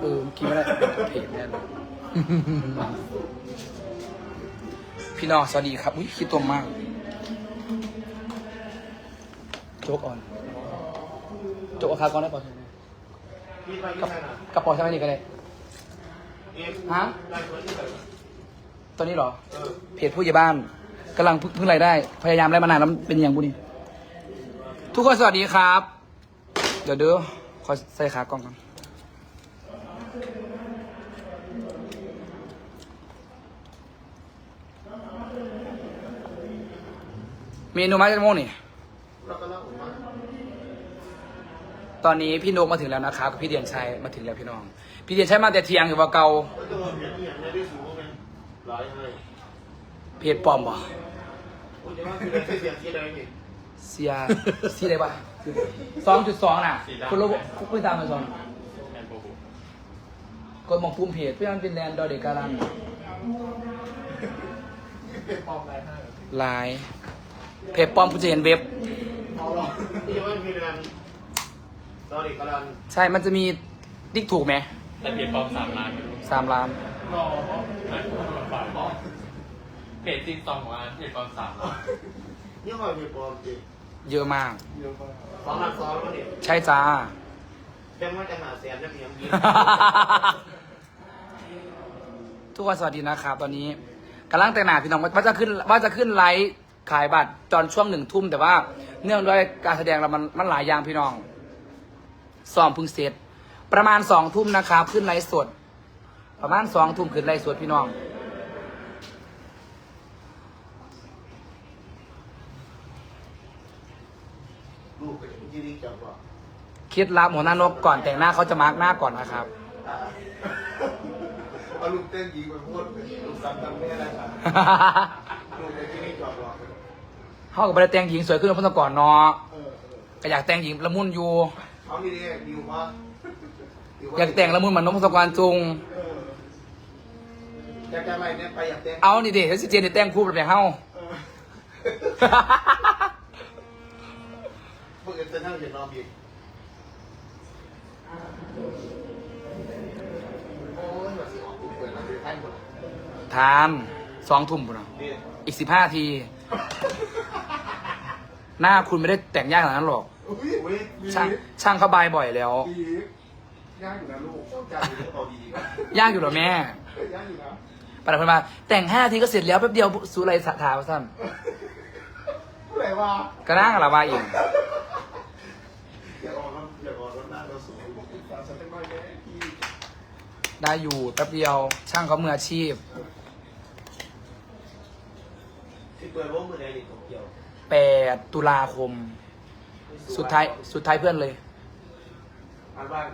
เออเมื่อกี้ไม่ได้เพจแน่เลยพี่น้องสวัสดีครับอุ้ยคิดตัวมาก โจ๊กอ่อน โจ๊กอาคาก่อนได้ป่ะพี่ไหนนะกระป๋าใช่ไหมนี่ก็ได้เอ๊ะฮะตอนนี้เหรอ เพจผู้ใหญ่บ้านกำลังพึ่งพึ่งรายได้ พยายามไล่มานานแล้วเป็นอย่างบุนี่ทุกคนสวัสดีครับ เดี๋ยวเด้อขอใส่ขากล้องกัน นูมาจากโมงนี่เราก็เล่าผมว่าตอนนี้พี่นกมาถึงแล้วนะครับกับพี่เดียนชัยมาถึงแล้วพี่น้อง พี่เดียนชัยมาแต่เที่ยงอยู่ว่าเกาก็จะมาเปลี่ยนที่อย่างในที่สูงไงหลายให้เพจปลอมบ่คุณจะว่าคือได้เสียงที่ใดนี่เสียสีอะไรบ้างสองจุดสองน่ะ คุณรู้คุณคุยตามมาสองกดมองปุ่มเพจเพื่อมันเป็นแลนด์ดอเดการันเป็นปลอมหลายให้ไลน์ เพจปลอมคุณจะเห็นเว็บ เอาหรอที่ว่ามีเรื่องตอนเด็กกำลังใช่มันจะมีติ๊กถูกไหมแต่เพจปลอมสามล้านสามล้าน รอเพจจริงสองล้านเพจปลอมสามล้านนี่หอยมีปลอมจริงเยอะมากสองล้านสองแล้วเนี่ยใช่จ้า แบงค์มาจะหาแสนนะเพียงทุกคนสวัสดีนะครับ ตอนนี้กำลังแต่งหน้าพี่น้องว่าจะขึ้นว่าจะขึ้นไลฟ์ ขายบัตรตอนช่วงหนึ่งทุ่มแต่ว่า เนื่องด้วยการแสดงเรามันมันหลายอย่างพี่น้องซ้อมพึ่งเสร็จ ประมาณสองทุ่มนะครับขึ้นไลฟ์สด ประมาณสองทุ่มขึ้นไลฟ์สดพี่น้อง ลูกก็จะยี่ดีจังว่าเคล็ดลับหัวหน้านกก่อนแต่งหน้าเขาจะมาร์กหน้าก่อนนะครับ เอาลูกเต้นยิงไปพูดลูกซ้ำทำไม่ได้ครับลูกจะยี่ดีจังว่า เขากับไปแต่งหญิงสวยขึ้นกว่าเมื่อก่อนเนาะเออก็อยากแต่งหญิงละมุนอยู่เอาดีดีดิวว่าอยากแต่งละมุนเหมือนนกพงศกรจุงอยากจะอะไรเนี่ยไปอยากแต่งเอานี่เด็กสิเจนได้แต่งคู่แบบเฮาพวกเอ็นเตอร์เน็ตเห็นรอบอีกโอ้ยว่าสิออกกูเปิดแล้วท่านหมด ทาน สองทุ่มปุ่นอะนี่อีกสิบห้าที หน้าคุณไม่ได้แต่งยากขนาดนั้นหรอก อุ้ยอุ้ยช่างช่างเขาบายบ่อยแล้วอีกยากอยู่นะลูกยากอยู่เอาดีๆก่อนยากอยู่เหรอแม่ยากอยู่นะปะเพิ่นมา แต่งห้าทีก็เสร็จแล้วแป๊บเดียวสุไรสะถาวสั้นผู้ใดว่าก็นั่งอะไรมาอีกอยากออกรถอยากออกรถหน้าเราสูงตาสักหน่อยแม่พี่ได้อยู่แป๊บเดียว ช่างเขามืออาชีพ ที่เปิดวงมือใดนี่โตเกียวแปดตุลาคม สุดท้ายสุดท้ายเพื่อนเลย อันบ้าน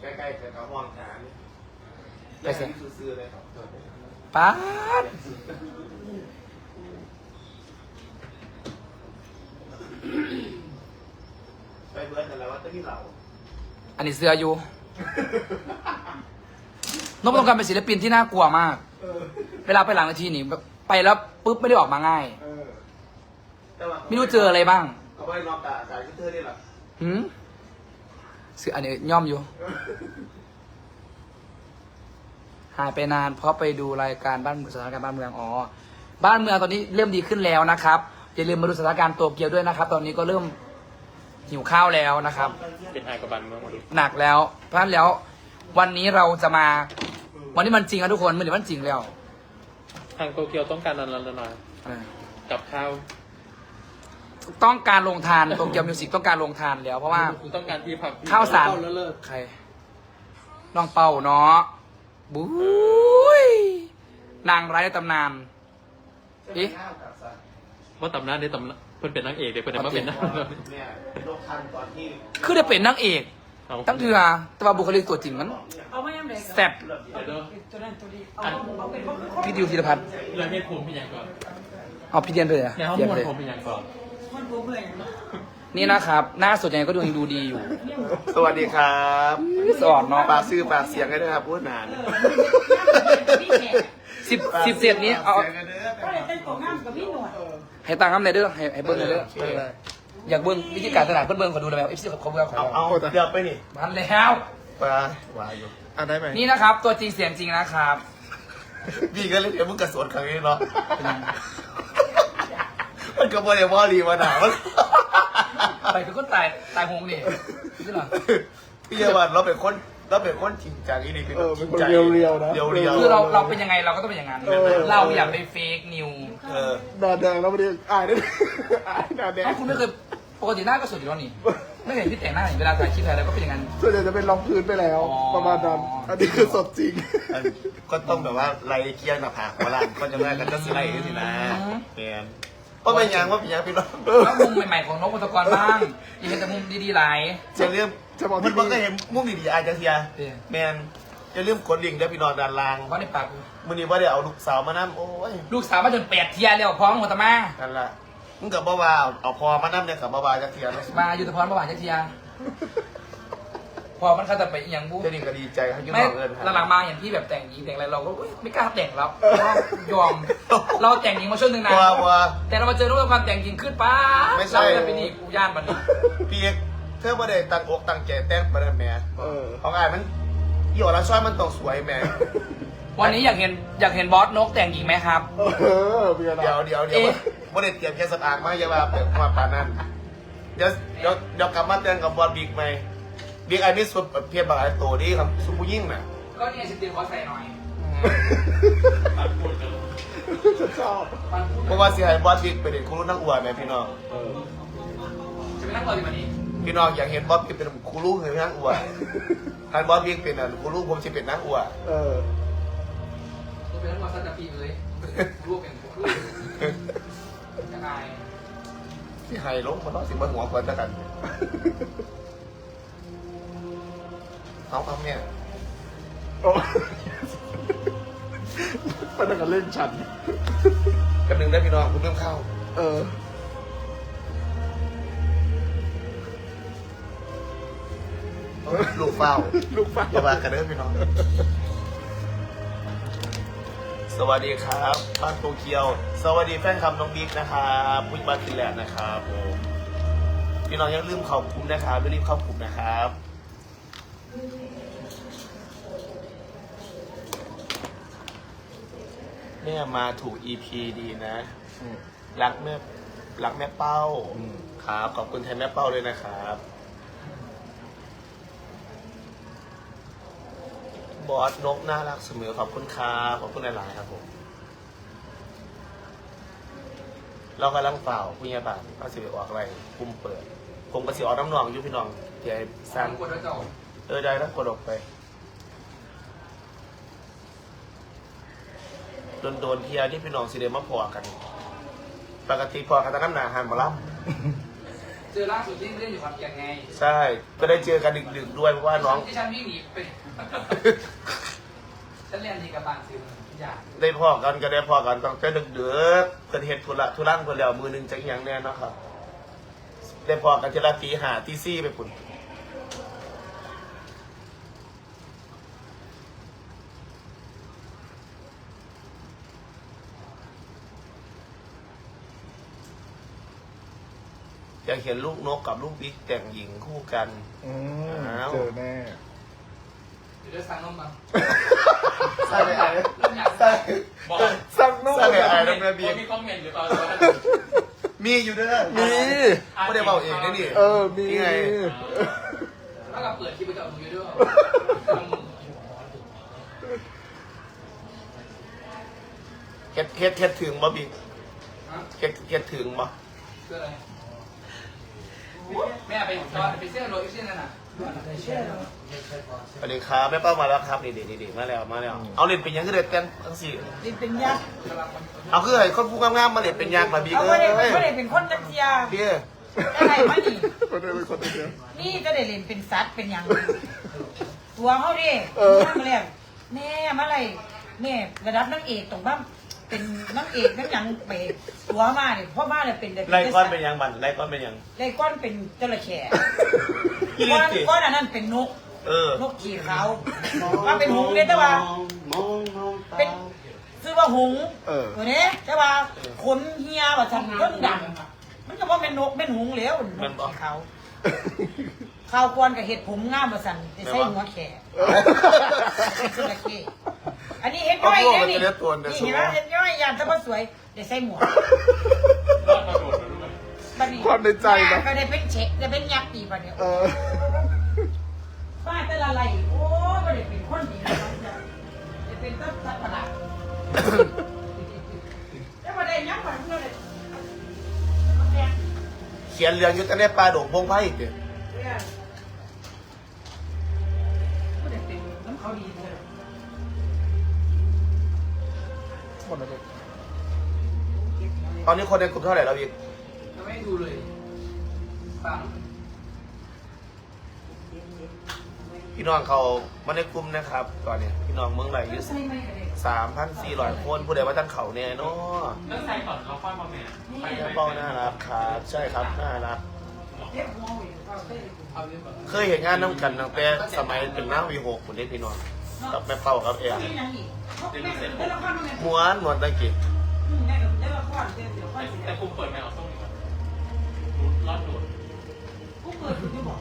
ใกล้ๆกับกระห้องฐานไปเสร็จซื้อๆเลยครับป๊าดไปเบิร์ดกันแล้วว่าจะมีเหล่าอันนี้เสื้ออยู่นพต้องการเป็นศิลปินที่น่ากลัวมากเออเวลาไปหลังเวทีนี่แบบ ไปแล้วปุ๊บไม่ได้ออกมาง่าย เออแต่ว่าไม่รู้เจออะไรบ้างเขาไม่ได้รอบตาสายที่เธอได้หรอหืมเสื้ออันนี้ย่อมอยู่ หายไปนาน เพราะไปดูรายการบ้านสถานการณ์บ้านเมืองอ๋อบ้านเมืองตอนนี้เริ่มดีขึ้นแล้วนะครับอย่าลืมมาดูสถานการณ์โตเกียวด้วยนะครับ ตอนนี้ก็เริ่มหิวข้าวแล้วนะครับ เป็นไฮกับบันเมืองมาดูหนักแล้วเพราะฉะนั้นแล้ว วันนี้เราจะมา วันนี้มันจริงนะทุกคนมันเดี๋ยวมันจริงแล้วทางโตเกียวต้องการนันละนาเออกับข้าวต้องการลงทานโตเกียวมิวสิกต้องการลงทานแล้ว เพราะว่า คุณต้องการที่พักข้าวสารเลิศใครน้องเป่าเนาะบุ้ยนางร้ายในตำนานเอ๊ะ ว่าตำนานได้ตำนานเพิ่นเป็นนางเอกเดี๋ยวเพิ่นได้มาเป็นนาง เนี่ยลงทันตอนที่ คือได้เป็นนางเอกเอา ตั้งเถื่อแต่ว่าบุคลิกตัวจริงมันเอาไม่ยังไงแซ่บเดี๋ยวเด้อตัวนั้นตัวนี้เอาเอาเป็นคนคนพี่ดิวธีรพัฒน์เรื่องให้ผมเป็นอย่างก่อนเอาพี่เดียนไปเลยอะในห้องเดียนมวไปลเลยผมเป็นอย่างก่อนคนผู้เมื่อยเนาะนี่นะครับ หน้าสดยังไงก็ดูยังดูดีอยู่สวัสดีครับสอดเนาะปากซื่อปากเสียงกันด้วยครับพูดนานพี่แขกสิบสิบเศษนี้เอาเสียงกันเด้อก็เลยเป็นของงามกับพี่หนวดให้ตังค์น้ำในเด้อให้ให้เบิ้งในเด้อเอออยากเบิ้งวิธีการตลาดเพิ่นเบิ้งขอดูเลยไหมเอฟซีเขาเบิ้งขอเอาดูเอาเดี๋ยวไปนี่มันแล้วไปปลาวายอยู่อ่านได้ไหมนี่นะครับ ตัวจริงเสียงจริงนะครับพี่ก็เลยเดี๋ยวมึงกระสวนครั้งนี้เนาะมันก็บ่ได้ว่ารีมาหนามันไปคือคนตายตายหงนี่ใช่หรอ พี่เยาวันเราเป็นคนเราเป็นคนจริงจังอีนี่เป็นเอคนอจเป็รินงคนใจเรียวๆนะ เรียวเรียวคือเราเราเป็นยังไงเราก็ต้องเป็นอย่างนั้นเออ เราอย่าไปเฟกนิวเออ ดาแดงแล้วไม่ได้อ่านได้อ่านดาแดงเอ้าคุณไม่เคย ปกติหน้าก็สดอยู่แล้วนี่ ไม่เห็นพี่แต่งหน้าเห็นเวลาถ่ายคลิปถ่ายอะไรก็เป็นอย่างนั้น ส่วนใหญ่จะเป็นรองพื้นไปแล้ว อ๋อ ประมาณนั้นอันนี้คือสดจริง อันก็ต้องแบบว่าไล่เกียร์หน้าผากมาล่างก็จะได้กันจะสิไล่กันสินะแมนว่าเป็นหยังว่าเป็นหยังพี่น้องแล้วมุมใหม่ๆของนกอุตกรบ้างอย่าเห็นแต่มุมดีๆหลาย จะเรื่องจะบอกที่มันนี่ ก็เห็นมุกดีๆอาจจะเสียเออแมนจะเรื่องกดลิงก์ได้อพี่น้องด้านล่างเพราะในปาก มื้อนี้ว่าได้เอาลูกสาวมานั่โอ้ยลูกสาวมาจนแปดเทียแล้วพร้อมหัวตะมานั่นแหละ มึงกับบ่าวเอาพอมานั่เนี่ยกับบ่าวจะเทียนมาอยู่แตะพรประวัติจักเทียพอมันเข้าแต่ไปอหย่างบูเจะดีก็ดีใจให้ยุ่งไม่เงินหลังๆมาอย่างที่แบบแต่งหญิงแต่งอะไรเราก็อุ๊ยไม่กล้าแต่งแล้วยอมเราแต่งหญิงมาช่วงหนึ่งนะว่าว่า แต่เรามาเจอรูปความแต่งหญิงขึ้นป้าไม่ใช่ เราจะเป็นอีกกูย่านมันนี้พี่เอกเธอบ่ได้ตั้งอกตั้งใจแต่งประเด็นแหม่เออ เอาง่ายมันอีหยอละช้อยมันต้องสวยแหม่ วันนี้อยากเห็นอยากเห็นบอสนกแต่งหญิงไหมครับ เออเบียร์เดี๋ยวเดี๋ยวเดี๋ยวเอ๊ะบ่ได้เตรียมแค่สตางค์มาอย่าว่าเป็นความปานนั้นเดี๋ยวเดี๋ยวเดี๋ยวกลับมาแต่งกับบอลบิ๊กไหมบิ๊กไอ้นี่สุดเพียบบางไอ้โตนี่ครับสุผู้ยิ่งน่ะก็เนี่ยสิบเตียขอใส่หน่อยฉันชอบมันพูดเพราะว่าสิให้บอลบิ๊กเป็นครูนักอวดแหม่พี่น้องเออจะไปนั่งรอดีกว่านี้พี่น้องอยากเห็นบอสบิ๊กเป็นครูลูกให้นักอวดถ้าบอสบิ๊กเป็นอะครูลูกผมจะเป็นนักอวดเออจะ ไปนั่งรอสักปีเลยรูปเป็นรูปจะอายที่ไฮลงมันต้องสิบนหัวคนแล้วกัน เอาเอาเนี่ยโอ้เป็นการเล่นฉันกันหนึ่งได้พี่น้องคุณเริ่มเข้า เออลูกเฝ้า ลูกฟ้าอย่าว่ากันเด้อพี่น้อง สวัสดีครับบ้านโตเกียว สวัสดีแฟนคลับน้องบิ๊กนะครับผู้บ้านฟินแลนด์นะครับผมพี่น้องอย่าลืมเข้ากลุ่มนะครับอย่าลืมเข้ากลุ่มนะครับแม่มาถูก EP ดีนะอืมรักแม่รักแม่เป้าอืมครับ ขอบคุณแทนแม่เป้าเลยนะครับ อสนกน่ารักเสมอขอบคุณครับขอบคุณหลาย ๆ ครับผม เรากำลังเป่าผู้ใหญ่บ้านก็สิไปออกอะไรคุมเปิด ผมก็สิออกน้ำหนองยู่พี่น้องเดี๋ยวสร้างกดแล้วเออได้แล้วกดออกไปโดนโดนเทียที่พี่น้องสิเดมาพอกัน ปกติพอกันแตน้ำหนาหันหมาลับ เจอล่าสุดที่เล่นอยู่ความเกียงไงใช่ ก็ได้เจอกันดึกๆด้วยเพราะว่าน้องที่ฉันวิ่งหนีไป ฉันเรียนดีกับบางสิ่งอยากได้พอกันก็ได้พอกันต้องแต่ดึกเดือเกิดเหตุธุระธุรังคนแล้วมือหนึงจะอหย่างแน่เนาะครับ ได้พอกันเจละตีหาตีซี่ไปปุ่น อยากเห็นลูกนกกับลูกบิ๊กแต่งหญิงคู่กัน อืมอ้าว เจอแน่เดี๋ยวจะสั่งนมมาใช่เลยไอ้เริ่มอยากใช่บอกสั่งนุ่มใช่เลยไอ้น้องแม่บีมีคอมเมนต์หรือเปล่ามีอยู่เด้อมี ไม่ได้เบาเองนะนี่ เออ มี นี่ไง ถ้ากับเปิดคลิปไปกับมือด้วยเฮ็ดเฮ็ดเฮ็ดถึงบ่บิ๊กฮะเฮ็ดเฮ็ดถึงบ่เพื่ออะไรแม่ไปจอดไปเสื้อโรยเสื้อนั่นน่ะสวัสดีครับแม่เป้ามาแล้วครับนี่ดีๆมาแล้วมาแล้วเอาเล่นเป็นหยังก็เลยแต่งทั้งสี่ดินเป็นยักษ์เอาคือไอ้คนผู้งามๆมาเล่นเป็นยักษ์มาบิ๊กเอาเอ้ไม่ได้ยไม่ได้เป็นคนจักเทียพี่อะไรมานี่คนเดียวเป็นคนเดียวนี่จะได้เล่นเป็นสัตว์เป็นหยังตัวเขาดิเออนั่งเรียกแม่มาอะไรแม่ระดับนางเอกตรงบ้าน เป็นนางเอกนางหยังไปตัวมาเนี่ยพ่อมาเนี่ยเป็นแต่ไล่ก้อนเป็นหยังบันไล่ก้อนเป็นหยังไล่ก้อนเป็นจระเข้อีก้ลิอนติก้อนอันนั้นเป็นนกเออนกขี่เขาว่าเป็นหงส์เนี่ยแต่ว่าเป็นซื้อว่าหงส์เออ ตัวนี้แต่ว่าขนเฮียว่าฉันเพิ่งดังมันก็ว่าเป็นนกเป็นหงส์แล้วนกขี่เขาข้าวกวนกับเห็ดผมงามมาสั่นได้ใส่หัวแขกคือละเก อันนี้เห็ดย่อยนะนี่นี่เห็นไหมเห็ดย่อยอย่างถ้าบ่สวยได้ใส่หมวกบัดนี้ความในใจนะ ก็ได้เป็นเช็คได้เป็นยักษ์ปีบัดเนี่ยเออฟาดแต่ละไหลโอ้ยบ่ได้เป็นคนดีนะได้เป็นต้นสัตว์ประหลาดแล้วบ่ได้ยักษ์บัดเพื่อเลยเขียนเรื่องอยุทธในปลาโด่งพงไพ่อีกเด้อ หมดแล้วลูกตอนนี้คนในกลุ่มเท่าไหร่แล้วพี่ยังไม่ดูเลยฟังพี่น้องเขามาในกลุ่มนะครับ ตอนนี้พี่น้องเมืองไหลอยู่ใส่ไม่ได้สามพันสี่ร้อยคนผู้ใดว่าท่านเขาเนี่ยเนาะแล้วใส่ก่อนเราค่อยมาแม่ไปพี่เป้าน่ารักครับ ใช่ครับน่ารักเคยเอาเรื่องก่อนเคยเห็นงานน้ำกันตั้งแต่สมัยเป็นน้าวีหกคนนี้พี่น้อง กับแม่เป้ากับเอ๋นี่ยังอีกแม่ได้ละครแม่ม้วนม้วนตะกี้แม่ได้ละครเดี๋ยวเดี๋ยวค่อยสิแต่คุมเปิดแม่เอาต้องนี้ก่อนรอดดูดกูเปิดอยู่บอก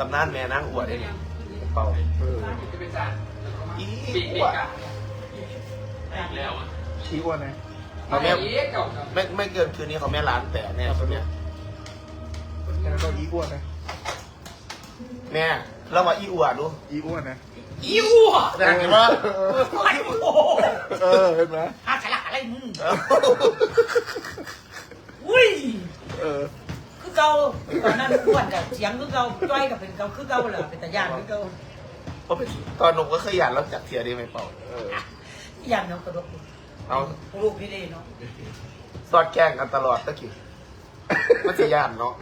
ตำนานแม่นางอวดได้นี่เป้าเออจะเป็นจานอีปีกปีอ้วกดอะอีกแล้วอะชี้อ้วนนะเอาแม่เก่าไม่ไม่เกินคืนนี้เขาแม่ร้านแต่แน่คนเนี้ยแค่นั้นก็อีอ้วนนะแม่เรามาอีอวดดูอีอ้วนนะ อีวัวแต่เห็นว่าไอ้โอ้เออเห็นไหมอาฉลาดอะไรมึงอุ้ยเออคือเก่าตอนนั้นอ้วนกับเสียงคือเก่าจ้อยกับเป็นเก่าคือเก่าเหรอเป็นตาย่านคือเก่าเพราะเป็นตอนหนุ่มก็เคยหยาดแล้วจัดเทียดีไหมเป้าเออย่านเนาะกระดกเอาลูกพี่เด้เนาะสอดแกล้งกันตลอดตะกี้มันจะยานเนาะ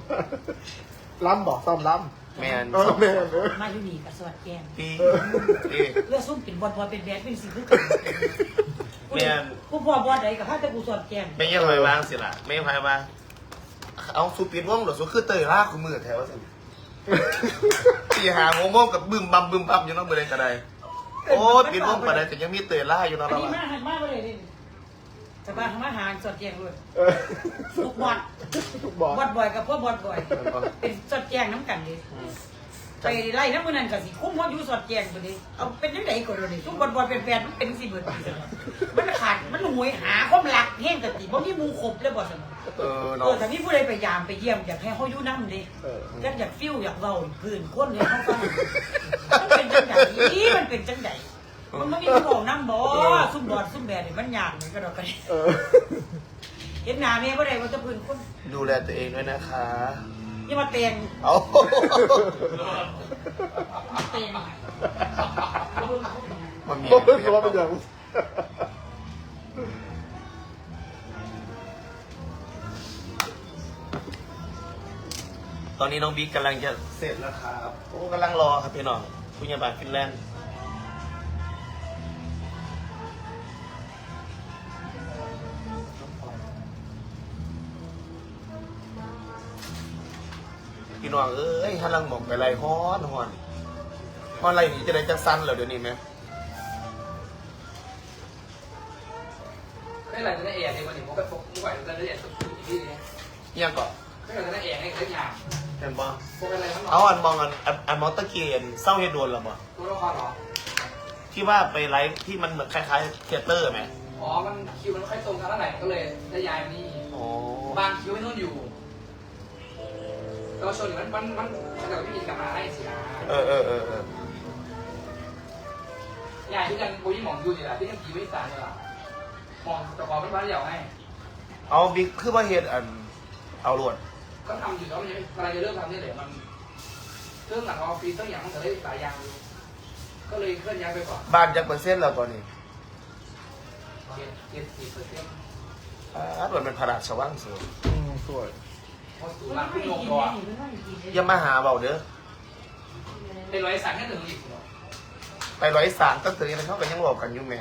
ล้ำบอกซ่อมล้ แมนำเออแม่เออมาอยู่นี่กับสวัสดิ์แกงปีปีเลือดซุ่มเป็นบอลบอลเป็นแบดเป็นสิ่งคือกันแม่นผู้พ่อบอลใดกับพาแต่กูสวัสดิ์แกงไม่ยังไงวางสิล่ะไม่ยังไงวางเอาสุปิดว่องหรือสุคือเตยล่าคุณมือแถวสิตีหาโมโมกับบึมบัมบึมบัมอยู่เนอกมือเลยกระไดโอ้ยปิดว่องปะไดแต่ยังมีเตยล่าอยู่เนอกอันเรานี้มาหันมาเลยนี่ จะมาทำอาหารสวัสดิ์แกงเลยเออทุกบอลทุกบอกบอดบ่อยกับพวกบอดบ่อย เป็นสอดแจงน้ำกันดิไปไล่น้ำมือนั่นกับสิคุ้มว่าอยู่สอดแจงไปดิเอาเป็นยังไงก่อนเลยทุกบอดบอดเป็นแฟนมันเป็นสิเบิร์ดปีสนมันขาดมันหวยหาความรักแห้งกะติบ่มีมูครบเลยบ่สนเออเอเนาะ อแต่นี่ผู้ใดไปยามไปเยี่ยมอยากให้เขาอยู่น้ำดิเออ อยากอยากฟิวอยากเว้าพื้นคนเนี่ยเขาฟังมันเป็นจังไดมันเป็นจังได มันไม่มีผู้บอกน้ำบ่ซุ่มบอดซุ่มแบดนี่มันยากนี่ก็ดอกกันเออ เห็นหน้าแม่บ่ได้ว่าจะพื้นคนดูแลตัวเองด้วยนะคะ อย่ามาเตียงเอาเตียงมันมีบอกเพื่อนว่าเป็นอย่างตอนนี้น้องบิ๊กกำลังจะเสร็จแล้วครับ โอ้กำลังรอครับพี่น้องคุณยาบาลฟินแลนด์ น้องเอ้ยฮันลังหมอกไปไรฮ้อนฮ้อนฮ้อนไรนี่จะได้จังสั้นแล้วเดี๋ยวนี้ไหมไม่หลังจะได้เอ๋ในวันนี้ผมก็ปกไม่ไหวจะได้เอ๋สุดที่นี้ยังก่อนไม่หลังจะได้เอ๋ให้ได้ยามเห็นบ่พวกอะไรทั้งหมเอาดอันมองอันอันอันมองตะเกียนเศร้าเฮดโดนหรอบ่ตัวละครหรอที่ว่าไปไลฟ์ที่มันเหมือนคล้ายๆเทยเตอร์ไหมอ๋อมันคิวมันไม่ค่อยตรงกันเท่าไหร่ก็เลยได้ย้ายมานี่อ๋อ บางคิวไม่นู่นอยู่ เราชนมันมันมันมันแต่ไม่มีกลับมาให้สินะเออเออเออเออย้ายที่กันโบยี่หมองอยู่นี่แหละที่ยังคิวไม่สารนี่แหละมองแต่พอมันบ้านเดี่ยวให้เอาบิ๊กคือว่าเฮ็ดอัน เอารวดก็ทำอยู่แล้วมันยังอะไรจะเริ่มทำนี่แหละมันเครื่องหลังออฟฟิศต้องอย่างมันจะได้หลายอย่างอยู่ก็เลยเคลื่อนย้ายไปก่อนบ้านจักเปอร์เซ็นต์แล้วตอนนี้เจ็ดเจ็ดสิบเปอร์เซ็นต์อ่าด่วนเป็นพระราชวังสูงอืมสวย พอสูมันรักไม่คุณกิโยนมแม่ก่อนนี่มันไม่กินเลยอย่ามาหาเบาเด้อ เป็นร้อยสันแค่ถึงอีกไปร้อยสามตั้งแต่นี้เขาก็ยังบอกกันอยู่แม่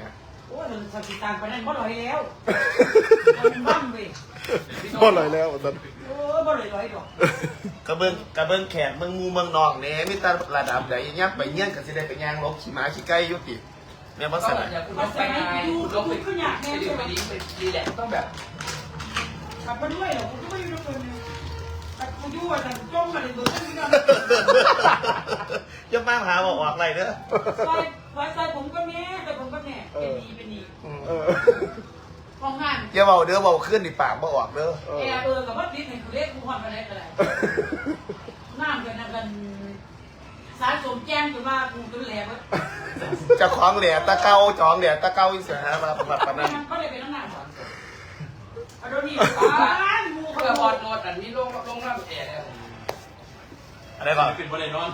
โอ้ยมันสติตางไปนั่นบ่ลอยแล้วมันบ้ามเว้ยก็เลยแล้วตอนโอ้ยบ่ลอยลอยดอกกระเบื้องกระเบื้องแขกเมืองหมูเมืองนองเนี่ยมีแต่ระดับใดยักไปเงี้ยนก็สิได้ไปย่างลบขี่ม้าขี่ไก่อยุติแม่บ่ต้องสแบนะบอย่างคุณต้องไปไงคุณต้องไปขึ้นไปดื่มไปดิ้งไปดีแหละต้องแบบขับมาด้วยเหรอผมก็ไม่รู้คนนึ งขับกูยู่ว่าแต่จ้องมาเลยตัวนี้ก็จะมาหาบอกออกอะไรเด้อซอยไว้ซอยผมก็แม่แต่ผมก็แม่เป็นดีเป็นดีอืมเออห้องงานอย่าเบาเด้อเบาขึ้นดิปากบ่ออกเด้อเออแอร์เออกับว่าดิสเนี่ยเรียกกูความอะไรก็ได้น้ำกันนะกันสารสมแจ้งจนว่ากูเป็นแหลกเจะคล้าของเหลี่ยตะเกาจองเหลี่ยตะเกาอีเสียหามาแบบปานนั้นก็เลยเป็นน้ำหนักก่อนเอาโดนี่ อะไรก่อนเป็นประเด็นนอน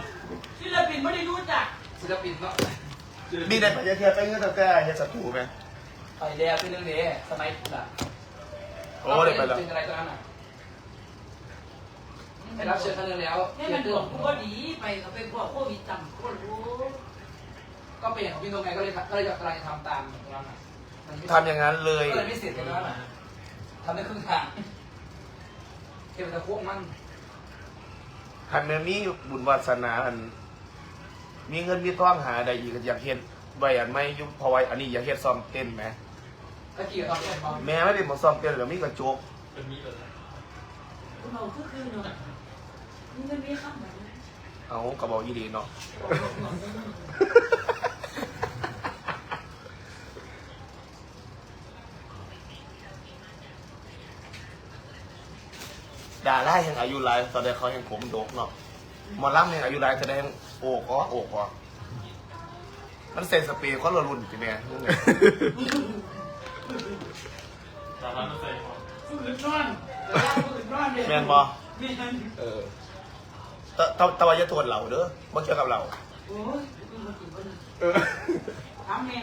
ศิลปินไม่ได้รู้จักศิลปินเนาะมีในประเทศเทียบไปเงินตะแก่เฮ็ดศัตรูไหมไปแล้วเป็นเรื่องนี้สมัยน่ะโอ้เลยไปแล้วเป็นอะไรตอนนั้นอะไปรับเชิญครั้งนึงแล้วนี่มันดวงกูก็ดีไปกับเป็นพวกโควิดจำก็รู้ก็เป็นอย่างของพี่ตรงไงก็เลยก็เลยจะกำลังทำตามตรงนั้นอะทำอย่างนั้นเลยก็เลยไม่เสร็จกันแล้วน่ะทำได้ครึ่งทางเก็บตะคุกมั่ง หันเมื่อมีบุญวาสนาอัน มีเงินมีท้องหาใดอีกก็อยากเห็นใบอันไม่ยุบเพราะว่าอันนี้อยากเห็นซ้อมเต้นไหมตะกี้ตอนเรียนความแม่ไม่ได้บอกซ้อมเต้นหรอกมีกระจกเป็นมีดเลยเราคือคือเนาะนี่มันไม่ข้ามแบบเอากระบอกยีดีเนาะ ดาราแห่งอายุหลายตอนนี้เขาแห่งผมโดกเนาะหมอลำแห่งอายุหลายแสดงโอกก็โอกก็มันเซ็นสเปรย์เขาละรุ่นจีแม่สามารถมาใส่ของฝืนนอนฝืนนอนเลยแม่นบอแม่นเออตะตะตะวันจะตรวจเราเด้อบ่เกี่ยวกับเราโอ้ยกูมากินคนเออถามแม่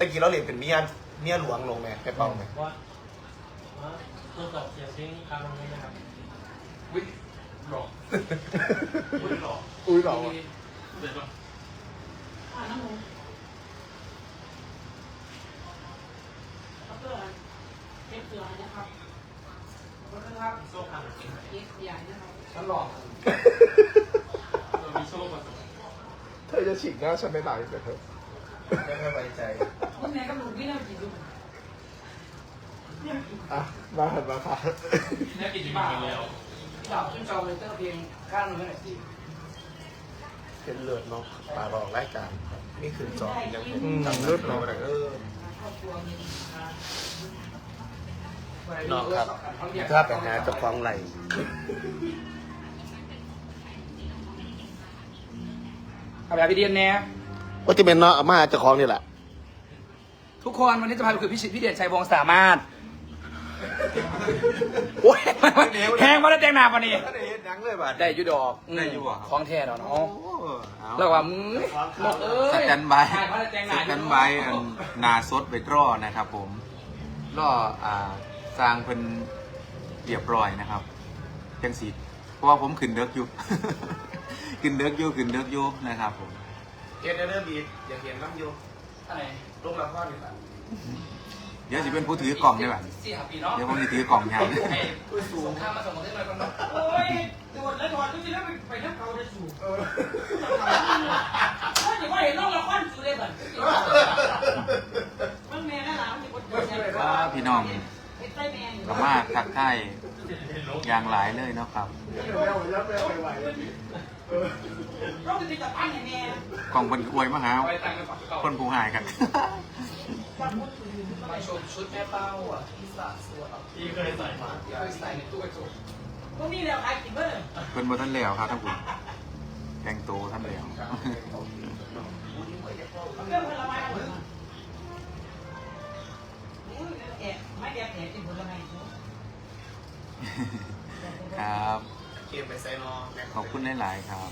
ตะกี้เราเรียนเป็นเมียเมียหลวงลงไหมไปเป่าไหมว่าว่าตัวกับเสียซิงคาร์ลงนี้นะครับวิหลอกไม่หลอกอุ้ยหรอวะเดี๋ยวก่อนอ่าน้ำมูเอาเกลือเก็บเกลือนะครับครับโซ่พันเก็บใหญ่นะครับฉันหลอกเรามีโซ่มาสองเธอจะฉีกหน้าฉันไม่ได้เดี๋ยเธอ ไม่ไม่ไว้ใจมึงแม่กับหนูพี่น่ากินดูอะมาหันมาค่ะแน่กินจริงๆแล้วพี่ดาวขึ้นจอเลยเตอร์เพลงข้างหนึงหน่อยสิเป็นเลือดเนาะปลาลองรายการนี่คือจอยังอืมจำเลือดเนาะเนาะเออครอบครับถ้าไปหาจ้าของไหลเอาแบบพี่เดียนแน่ ว่าจะเป็นเนาะเอามาหาเจ้าของนี่แหละ ทุกคนวันนี้จะพาไปคุยพี่ชิพี่เด่นชัยวงศ์สามารถโอ้ยแหงมาแล้วแจงหนาวันนี้ได้เห็นยังเลยบัดได้ อยูดอกได้อยู่บ่ของแท้ดอกเนาะเอาแล้วว่ามึงหมดเอ้ยสแตนบายใช่มาแล้วแจงหสนาแตนบายอันนาสดไปรอนะครับผมรออ่าสร้างเพิ่นเรียบร้อยนะครับจังสีเพราะว่าผมขึ้นเด็กอยู่ ขึ้นเด็กอยู่ขึ้นเด็กอยู่นะครับผม เห็นเรื่องบีอยากเห็นน้ำโยอะไรลงละครนี่แหละเดี๋ยวสิเป็นผู้ถือกล่องได้แบบสี่ห้าปีเนาะเดี๋ยวผมจะถือกล่องให้ไอ้ผู้สูงข้ามมาส่งมาได้ไหมคนเนาะโอ้ยโดดแล้วโดดทุกทีแล้วไปน้ำเขาจะสูบเออถ้าอย่างว่าเห็นน้องละครสูเลยก่อนมันแม่น่ารักมันจะกดเงินว่าพี่น้องเห็นใต้แม่อยู่ก็มาทักทายอย่างหลายเลยเนาะครับ เดี๋ยวแม่ผมยับแม่ไปไหวเออเราจะไปจับปั้นอย่างแม่กล่องเพิ่นอวยมาหาเอาไปตังค์กันก่อนคนผู้หายกันมาชมชุดแม่เป้าอะที่สาสวยที่เคยใส่มาที่เอาไปใส่ในตู้กระจกพวกนี้แล้วใครกินเบอร์เพิ่นบ่ทันแล้วครับท่านผู้แต่งตัวท่านแล้วเรื่องผลไม้แอะไม่แดกแอะกินผลไม้ครับ เกมไปใส่นอแม่ขอบคุณหลาย ๆ ครับ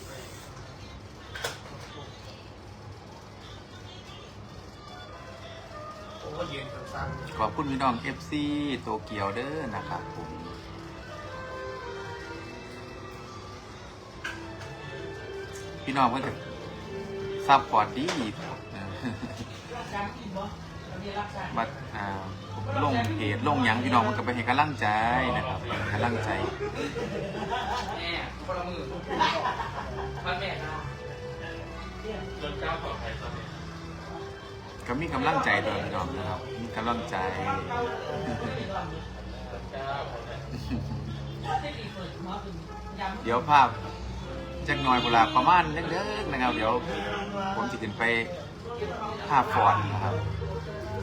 โอ้ยืนสั้นขอบคุณพี่น้อง FC โตเกียวเด้อนะครับผมพี่น้องเพื่อนซับพอร์ตดีเออรักการกินบ่ เรามีรักการบัดอ่าลงเพจลงหยังพี่น้องมันก็ไปให้กำลังใจนะครับให้กำลังใจแม่คนละมือมันแม่เนาะรถก้าวปลอดภัยตอนนี้ก็มีกำลังใจตัวพี่น้องนะครับมีกำลังใจ เดี๋ยวภาพจักหน่อยเวลาประมาณเล็กๆนะครับ เดี๋ยวผมจะขึ้นไปภาพฟอนนะครับ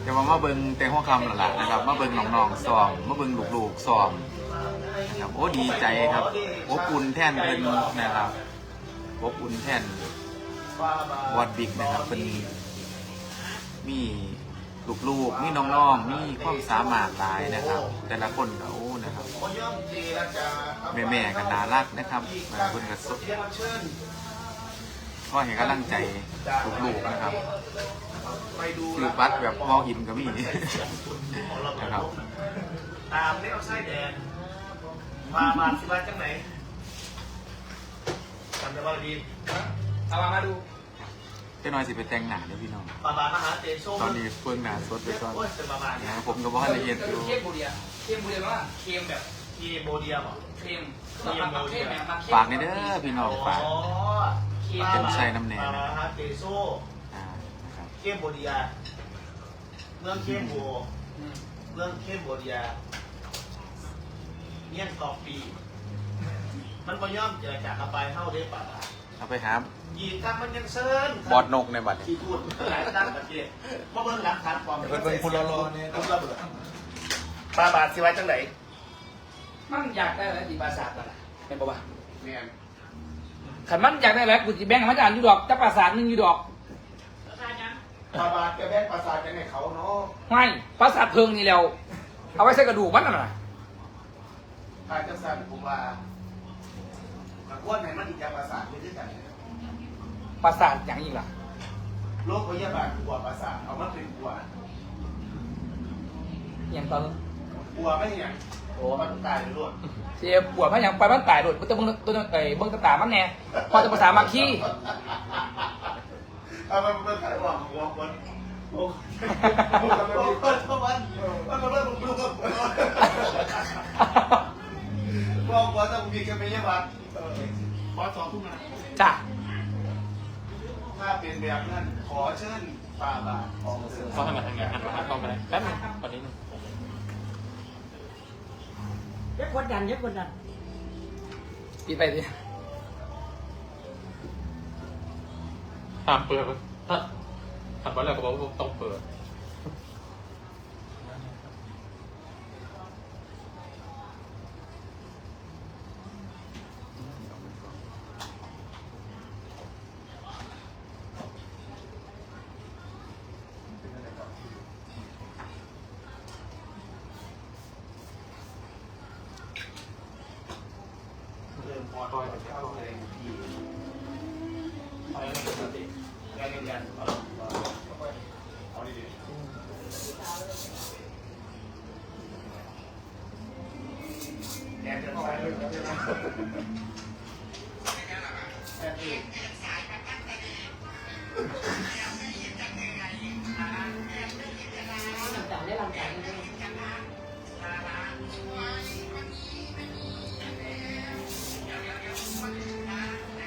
จะมามาเบิงแต่หัวคำนั่นแหละนะครับ มาเบิงน้องๆซ้อมมาเบิงลูกๆซ้อมนะครับโอ้ดีใจครับอบอุ่นแท่นเป็นนะครับอบอุ่นแท่นวอดบิ๊กนะครับเป็นมีลูกๆมีน้องๆมีความสามารถหลายนะครับ แต่ละคนเขานะครับแม่ๆกันน่ารักนะครับมาเพิ่นกับสก็เห็นกำลังใจลูกๆนะครับ ไปดูคือบัตรแบบมองอินก็มีนะครับ ตามได้เอาไส้แดงมามาสิบ้านจังไหนจำได้ว่าดีเอามามาดูเจ้าน้อยสิไปแต่งหน้าเด้อพี่น้อง บาบามหาเตโชตอนนี้เฟื่องหน้าสดไปก่อนโอ้ยเป็นบาบาเนี่ยนะครับผมก็บอกให้ละเอียดอยู่เค็มโบเดียเค็มโบเดียว่าเค็มแบบที่โบเดียมเหรอเค็มมามาเค็มแบบมาเค็มฝากในเด้อพี่น้องฝากอ๋อเป็นไส้น้ำแหน่บานะบาครับมหาเตโชอ่านะครับเข้ มโบเดียเรื่องเข้มโบอืมเรื่องเข้มโบเดียเนี่ยตอกปี มันก็ย่อมเจรจากับไปเท่าได้ป่ะเอาไปหายีทักมันยังเซิร์นบอดนกในบัตรที่พูดหลายตั้งประเทศเพราะเบิ่งหลักฐานความเพิ่นเบิ่งคนรอๆเนี่ยระเบิดปลาบาทสิไว้จังไหนมันอยากได้อะไรตีปราสาทอะไรเป็นปะวะแม่นขันมันอยากได้อะไรกูจะแบ่งให้มันอ่านอยู่ดอกจะปราสาทหนึงอยู่ดอก ปลาบาทจะแบกปลาสาทจังไหนเขาเนาะไม่ปราสาทเพิงนี่แล้ว เอาไว้ใส่กระดูกมันน่ะถ้าจะสั่นผมว่าตะกวนไหนมันอีกจะปลาสาทไม่ด้วยกันปราสาทอย่างอีกล่ะโรคพยาบาลกลัวปลาสาทเอามันเป็นกลัวอย่างตอนกลัวไม่อย่างโอ้มันตายเลยรวดเสียปวดพะยังไปมันตายโดดมันจะเบิ่งตัวเอ้ยเบิ่งตาตามันแน่พอจะภาษามาขี้ เอามันเป็นขายว่าหัวคนโอ้มันเป็นคนเข้ามันมันเป็นคนดูกับคนบอกว่าต้องมีกันพยาบาลพอสองทุ่มนะจ้ะถ้าเป็นแบบนั้น ขอเชิญปลาบาทออกเสือเขาทำมาทางนี้หันมาทางกล้องไปเลยแป๊บนึงตอนนี้นึงอย่ากดดันอย่ากดดันปิดไปดิ ตามเปิดถ้าถัดไปแล้วก็บอกว่าต้องเปิด เริ่มพอคอยเข้าเลยที่ไปแล้วปกติ งานเรียนเอาเอาดีๆแกจะใส่เลยครับแค่นี้จับได้ลำจับได้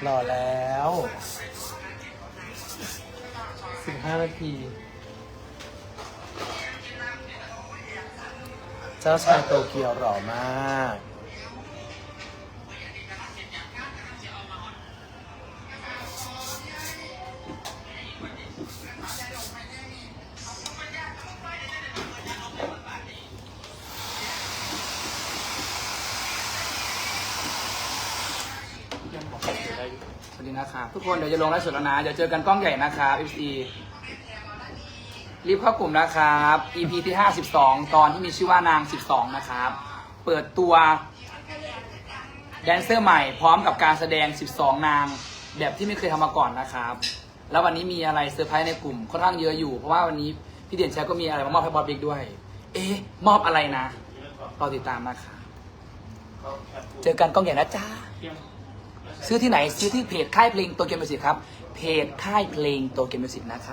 รอแล้ว นาที เจ้าชายโตเกียวหล่อมาก สวัสดีนะครับ ทุกคนเดี๋ยวจะลงไลฟ์สดแล้วนะ เดี๋ยวเจอกันกล้องใหญ่นะครับ FC รีบเข้ากลุ่มนะครับ EP ที่ 52 ตอนที่มีชื่อว่านาง 12 นะครับ เปิดตัวแดนเซอร์ใหม่พร้อมกับการแสดง 12 นาง แบบที่ไม่เคยทำมาก่อนนะครับ แล้ววันนี้มีอะไรเซอร์ไพรส์ในกลุ่มค่อนข้างเยอะอยู่ เพราะว่าวันนี้พี่เด่นชัยก็มีอะไรมามอบให้บอสบิ๊กด้วย เอ๊ะ มอบอะไรนะรอติดตามนะครับเจอกันกล้องใหญ่นะจ้าซื้อที่ไหนซื้อที่เพจค่ายเพลงโตเกียวมิวสิกครับ เพจค่ายเพลงโตเกียวมิวสิกนะครับ